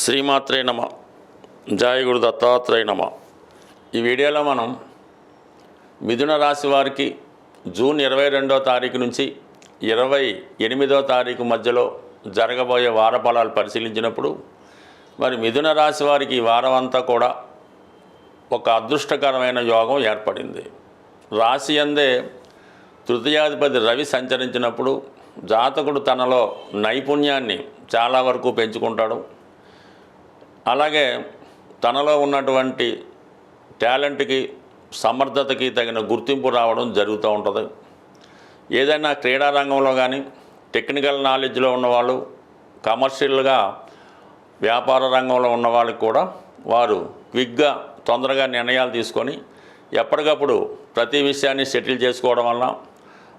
శ్రీమాత్రే నమ. జాయగురు దత్తాత్రేయ నమ. ఈ వీడియోలో మనం మిథున రాశి వారికి జూన్ ఇరవై రెండవ తారీఖు నుంచి ఇరవై ఎనిమిదో తారీఖు మధ్యలో జరగబోయే వార ఫలాలు పరిశీలించినప్పుడు మరి మిథున రాశి వారికి ఈ వారం అంతా కూడా ఒక అదృష్టకరమైన యోగం ఏర్పడింది. రాశి అందే తృతీయాధిపతి రవి సంచరించినప్పుడు జాతకుడు తనలో నైపుణ్యాన్ని చాలా వరకు పెంచుకుంటాడు. అలాగే తనలో ఉన్నటువంటి టాలెంట్కి సమర్థతకి తగిన గుర్తింపు రావడం జరుగుతూ ఉంటుంది. ఏదైనా క్రీడా రంగంలో కానీ టెక్నికల్ నాలెడ్జ్లో ఉన్నవాళ్ళు కమర్షియల్గా వ్యాపార రంగంలో ఉన్న వాళ్ళకి కూడా వారు క్విక్గా తొందరగా నిర్ణయాలు తీసుకొని ఎప్పటికప్పుడు ప్రతి విషయాన్ని సెటిల్ చేసుకోవడం వల్ల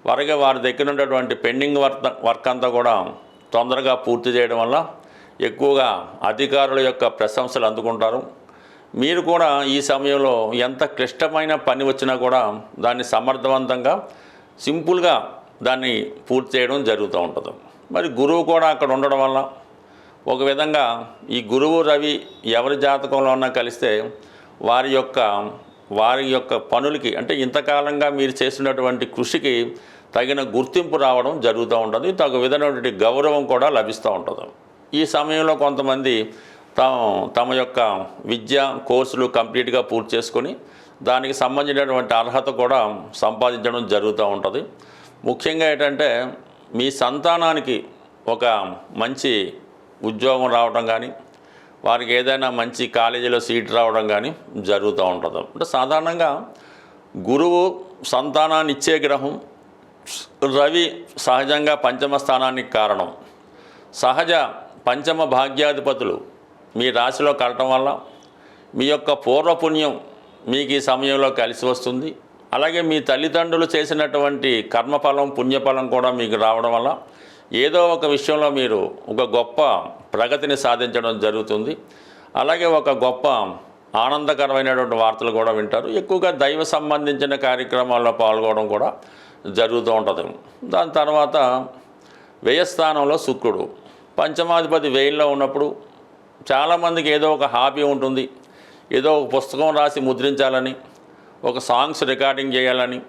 వరగా వారి దగ్గర ఉన్నటువంటి పెండింగ్ వర్క్ వర్క్ అంతా కూడా తొందరగా పూర్తి చేయడం వల్ల ఎక్కువగా అధికారుల యొక్క ప్రశంసలు అందుకుంటారు. మీరు కూడా ఈ సమయంలో ఎంత క్లిష్టమైన పని వచ్చినా కూడా దాన్ని సమర్థవంతంగా సింపుల్గా దాన్ని పూర్తి చేయడం జరుగుతూ ఉంటుంది. మరి గురువు కూడా అక్కడ ఉండడం వల్ల ఒక విధంగా ఈ గురువు రవి ఎవరి జాతకంలో ఉన్నా కలిస్తే వారి యొక్క వారి యొక్క పనులకి అంటే ఇంతకాలంగా మీరు చేసినటువంటి కృషికి తగిన గుర్తింపు రావడం జరుగుతూ ఉంటుంది. తగు విధమైనటువంటి గౌరవం కూడా లభిస్తూ ఉంటుంది. ఈ సమయంలో కొంతమంది తమ తమ యొక్క విద్య కోర్సులు కంప్లీట్గా పూర్తి చేసుకొని దానికి సంబంధించినటువంటి అర్హత కూడా సంపాదించడం జరుగుతూ ఉంటుంది. ముఖ్యంగా ఏంటంటే మీ సంతానానికి ఒక మంచి ఉద్యోగం రావడం కానీ వారికి ఏదైనా మంచి కాలేజీలో సీట్ రావడం కానీ జరుగుతూ ఉంటుంది. అంటే సాధారణంగా గురువు సంతానాన్ని ఇచ్చే గ్రహం రవి సహజంగా పంచమ స్థానానికి కారణం. సహజ పంచమ భాగ్యాధిపతులు. మీ రాశిలో కలటం వల్ల మీ యొక్క పూర్వపుణ్యం మీకు ఈ సమయంలో కలిసి వస్తుంది. అలాగే మీ తల్లిదండ్రులు చేసినటువంటి కర్మఫలం పుణ్యఫలం కూడా మీకు రావడం వల్ల ఏదో ఒక విషయంలో మీరు ఒక గొప్ప ప్రగతిని సాధించడం జరుగుతుంది. అలాగే ఒక గొప్ప ఆనందకరమైనటువంటి వార్తలు కూడా వింటారు. ఎక్కువగా దైవ సంబంధించిన కార్యక్రమాల్లో పాల్గొనడం కూడా జరుగుతూ ఉంటుంది. దాని తర్వాత వ్యయస్థానంలో శుక్రుడు. పంచమాధిపతి వెయిల్లో ఉన్నప్పుడు చాలామందికి ఏదో ఒక హాబీ ఉంటుంది. ఏదో ఒక పుస్తకం రాసి ముద్రించాలని ఒక సాంగ్స్ రికార్డింగ్ చేయాలని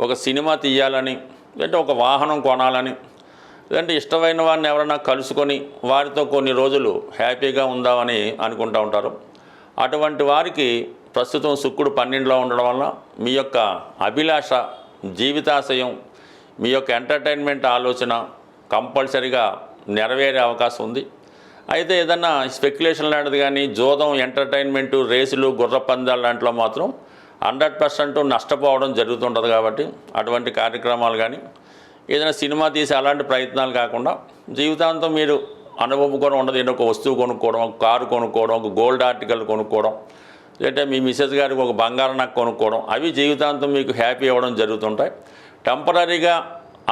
ఒక సినిమా తీయాలని లేదంటే ఒక వాహనం కొనాలని లేదంటే ఇష్టమైన వారిని ఎవరైనా కలుసుకొని వారితో కొన్ని రోజులు హ్యాపీగా ఉందామని అనుకుంటూ ఉంటారు. అటువంటి వారికి ప్రస్తుతం శుక్రుడు పన్నెండులో ఉండడం వల్ల మీ యొక్క అభిలాష జీవితాశయం మీ యొక్క ఎంటర్టైన్మెంట్ ఆలోచన కంపల్సరిగా నెరవేరే అవకాశం ఉంది. అయితే ఏదన్నా స్పెక్యులేషన్ లాంటిది కానీ జోదం ఎంటర్టైన్మెంటు రేసులు గుర్ర పందాలు లాంటిలో మాత్రం హండ్రెడ్ పర్సెంట్ నష్టపోవడం జరుగుతుంటుంది కాబట్టి అటువంటి కార్యక్రమాలు కానీ ఏదైనా సినిమా తీసి అలాంటి ప్రయత్నాలు కాకుండా జీవితాంతం మీరు అనుభవం కూడా ఉండదు. ఏదో ఒక వస్తువు కొనుక్కోవడం ఒక కారు కొనుక్కోవడం ఒక గోల్డ్ ఆర్టికల్ కొనుక్కోవడం లేదంటే మీ మిసెస్ గారికి ఒక బంగారం నాకు కొనుక్కోవడం అవి జీవితాంతం మీకు హ్యాపీ అవ్వడం జరుగుతుంటాయి. టెంపరీగా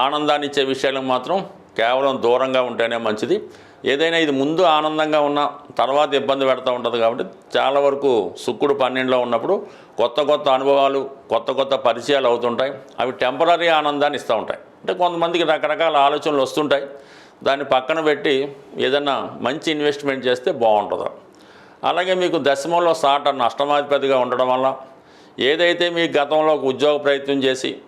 ఆనందాన్ని ఇచ్చే విషయాలకు మాత్రం కేవలం దూరంగా ఉంటేనే మంచిది. ఏదైనా ఇది ముందు ఆనందంగా ఉన్న తర్వాత ఇబ్బంది పెడతా ఉంటుంది కాబట్టి చాలా వరకు శుక్రుడు పన్నెండులో ఉన్నప్పుడు కొత్త కొత్త అనుభవాలు కొత్త కొత్త పరిచయాలు అవుతుంటాయి. అవి టెంపరీ ఆనందాన్ని ఇస్తూ ఉంటాయి. అంటే కొంతమందికి రకరకాల ఆలోచనలు వస్తుంటాయి. దాన్ని పక్కన పెట్టి ఏదైనా మంచి ఇన్వెస్ట్మెంట్ చేస్తే బాగుంటుంది. అలాగే మీకు దశమంలో సాటర్న్ అష్టమాధిపతిగా ఉండడం వల్ల ఏదైతే మీ గతంలో ఒక ఉద్యోగ ప్రయత్నం చేసి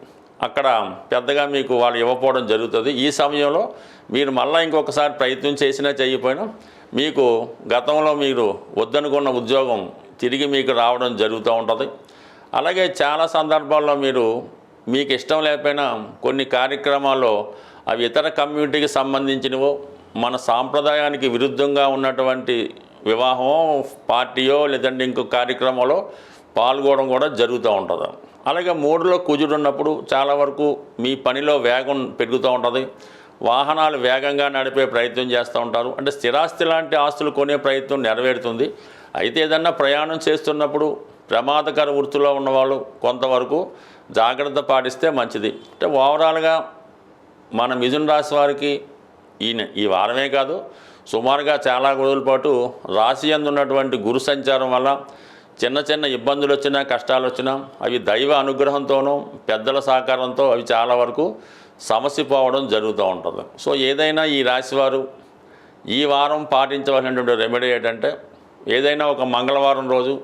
అక్కడ పెద్దగా మీకు వాళ్ళు ఇవ్వకపోవడం జరుగుతుంది. ఈ సమయంలో మీరు మళ్ళీ ఇంకొకసారి ప్రయత్నం చేసినా చేయకపోయినా మీకు గతంలో మీరు వద్దనుకున్న ఉద్యోగం తిరిగి మీకు రావడం జరుగుతూ ఉంటుంది. అలాగే చాలా సందర్భాల్లో మీరు మీకు ఇష్టం లేకపోయినా కొన్ని కార్యక్రమాల్లో అవి ఇతర కమ్యూనిటీకి సంబంధించినవో మన సాంప్రదాయానికి విరుద్ధంగా ఉన్నటువంటి వివాహమో పార్టీయో లేదంటే ఇంకో కార్యక్రమంలో పాల్గొనడం కూడా జరుగుతూ ఉంటుంది. అలాగే మూడులో కుజుడు ఉన్నప్పుడు చాలా వరకు మీ పనిలో వేగం పెరుగుతూ ఉంటుంది. వాహనాలు వేగంగా నడిపే ప్రయత్నం చేస్తూ ఉంటారు. అంటే స్థిరాస్తి లాంటి ఆస్తులు కొనే ప్రయత్నం నెరవేరుతుంది. అయితే ఏదన్నా ప్రయాణం చేస్తున్నప్పుడు ప్రమాదకర వృత్తిలో ఉన్నవాళ్ళు కొంతవరకు జాగ్రత్త పాటిస్తే మంచిది. అంటే ఓవరాల్గా మన మిథున రాశి వారికి ఈ ఈ వారమే కాదు సుమారుగా చాలా రోజుల పాటు రాశి అందున్నటువంటి గురు సంచారం వల్ల చిన్న చిన్న ఇబ్బందులు వచ్చినా కష్టాలు వచ్చినా అవి దైవ అనుగ్రహంతోనూ పెద్దల సహకారంతో అవి చాలా వరకు సమస్య పోవడం జరుగుతూ ఉంటుంది. సో ఏదైనా ఈ రాశివారు ఈ వారం పాటించవలసినటువంటి రెమెడీ ఏంటంటే ఏదైనా ఒక మంగళవారం రోజు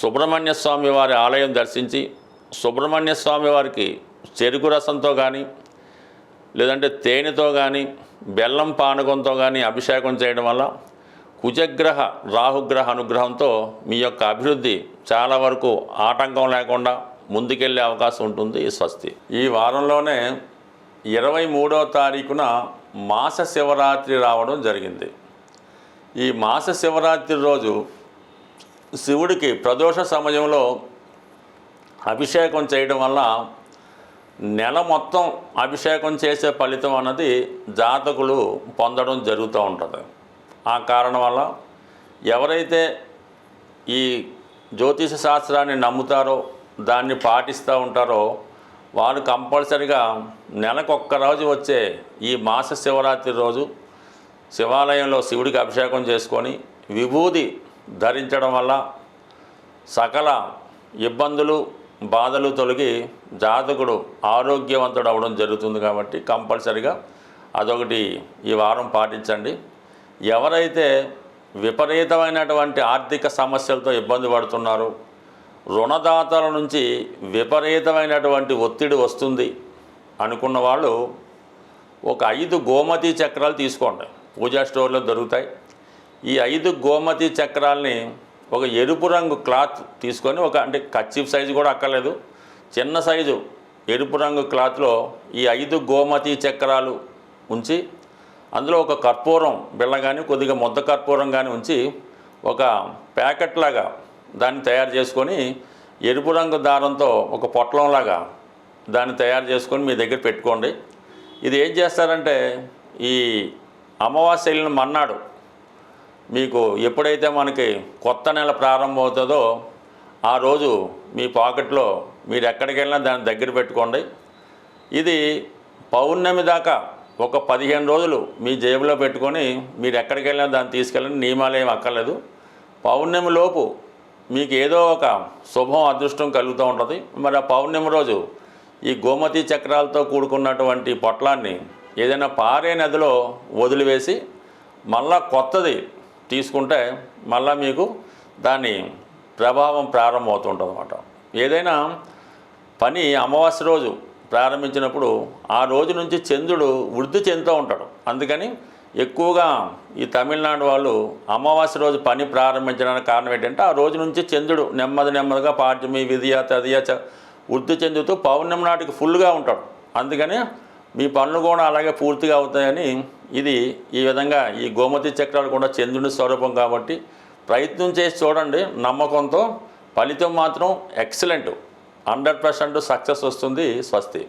సుబ్రహ్మణ్య స్వామి వారి ఆలయం దర్శించి సుబ్రహ్మణ్య స్వామి వారికి చెరుకు రసంతో కానీ లేదంటే తేనెతో కానీ బెల్లం పానకంతో కానీ అభిషేకం చేయడం వల్ల కుజగ్రహ రాహుగ్రహ అనుగ్రహంతో మీ యొక్క అభివృద్ధి చాలా వరకు ఆటంకం లేకుండా ముందుకెళ్ళే అవకాశం ఉంటుంది స్వస్తి. ఈ వారంలోనే ఇరవై మూడవ తారీఖున మాస శివరాత్రి రావడం జరిగింది. ఈ మాస శివరాత్రి రోజు శివుడికి ప్రదోష సమయంలో అభిషేకం చేయడం వల్ల నెల మొత్తం అభిషేకం చేసే ఫలితం అన్నది జాతకులు పొందడం జరుగుతూ ఉంటుంది. ఆ కారణం వల్ల ఎవరైతే ఈ జ్యోతిష శాస్త్రాన్ని నమ్ముతారో దాన్ని పాటిస్తూ ఉంటారో వారు కంపల్సరిగా నెలకొక్క రోజు వచ్చే ఈ మాస శివరాత్రి రోజు శివాలయంలో శివుడికి అభిషేకం చేసుకొని విభూది ధరించడం వల్ల సకల ఇబ్బందులు బాధలు తొలగి జాతకుడు ఆరోగ్యవంతుడు అవడం జరుగుతుంది కాబట్టి కంపల్సరిగా అదొకటి ఈ వారం పాటించండి. ఎవరైతే విపరీతమైనటువంటి ఆర్థిక సమస్యలతో ఇబ్బంది పడుతున్నారో రుణదాతల నుంచి విపరీతమైనటువంటి ఒత్తిడి వస్తుంది అనుకున్న వాళ్ళు ఒక ఐదు గోమతి చక్రాలు తీసుకోండి. పూజా స్టోర్లో దొరుకుతాయి. ఈ ఐదు గోమతి చక్రాల్ని ఒక ఎరుపు రంగు క్లాత్ తీసుకొని ఒక అంటే కచ్చిప్ సైజు కూడా అక్కర్లేదు. చిన్న సైజు ఎరుపు రంగు క్లాత్లో ఈ ఐదు గోమతి చక్రాలు ఉంచి అందులో ఒక కర్పూరం బిళ్ళ కానీ కొద్దిగా ముద్ద కర్పూరం కానీ ఉంచి ఒక ప్యాకెట్ లాగా దాన్ని తయారు చేసుకొని ఎరుపు రంగు దారంతో ఒక పొట్లంలాగా దాన్ని తయారు చేసుకొని మీ దగ్గర పెట్టుకోండి. ఇది ఏం చేస్తారంటే ఈ అమావాస్య వెళ్ళిన మన్నాడు మీకు ఎప్పుడైతే మనకి కొత్త నెల ప్రారంభం అవుతుందో ఆ రోజు మీ పాకెట్లో మీరు ఎక్కడికి వెళ్ళినా దాన్ని దగ్గర పెట్టుకోండి. ఇది పౌర్ణమి దాకా ఒక పదిహేను రోజులు మీ జేబులో పెట్టుకొని మీరు ఎక్కడికి వెళ్ళినా దాన్ని తీసుకెళ్ళండి నియమాలు ఏం అక్కర్లేదు. పౌర్ణమి లోపు మీకు ఏదో ఒక శుభం అదృష్టం కలుగుతూ ఉంటుంది. మరి ఆ పౌర్ణమి రోజు ఈ గోమతి చక్రాలతో కూడుకున్నటువంటి పొట్లాన్ని ఏదైనా పారే నదిలో వదిలివేసి మళ్ళా కొత్తది తీసుకుంటే మళ్ళా మీకు దాని ప్రభావం ప్రారంభమవుతుంటుంది అనమాట ఏదైనా పని అమావాస్య రోజు ప్రారంభించినప్పుడు ఆ రోజు నుంచి చంద్రుడు వృద్ధి చెందుతూ ఉంటాడు. అందుకని ఎక్కువగా ఈ తమిళనాడు వాళ్ళు అమావాస్య రోజు పని ప్రారంభించడానికి కారణం ఏంటంటే ఆ రోజు నుంచి చంద్రుడు నెమ్మది నెమ్మదిగా పాఠ్యమి విధియ తదియ చ వృద్ధి చెందుతూ పౌర్ణమి నాటికి ఫుల్గా ఉంటాడు. అందుకని మీ పనులు కూడా అలాగే పూర్తిగా అవుతాయని ఇది ఈ విధంగా ఈ గోమతి చక్రాలు కూడా చంద్రుని స్వరూపం కాబట్టి ప్రయత్నం చేసి చూడండి. నమ్మకంతో ఫలితం మాత్రం ఎక్సలెంట్. హండ్రెడ్ పర్సెంట్ సక్సెస్ వస్తుంది స్వస్తి.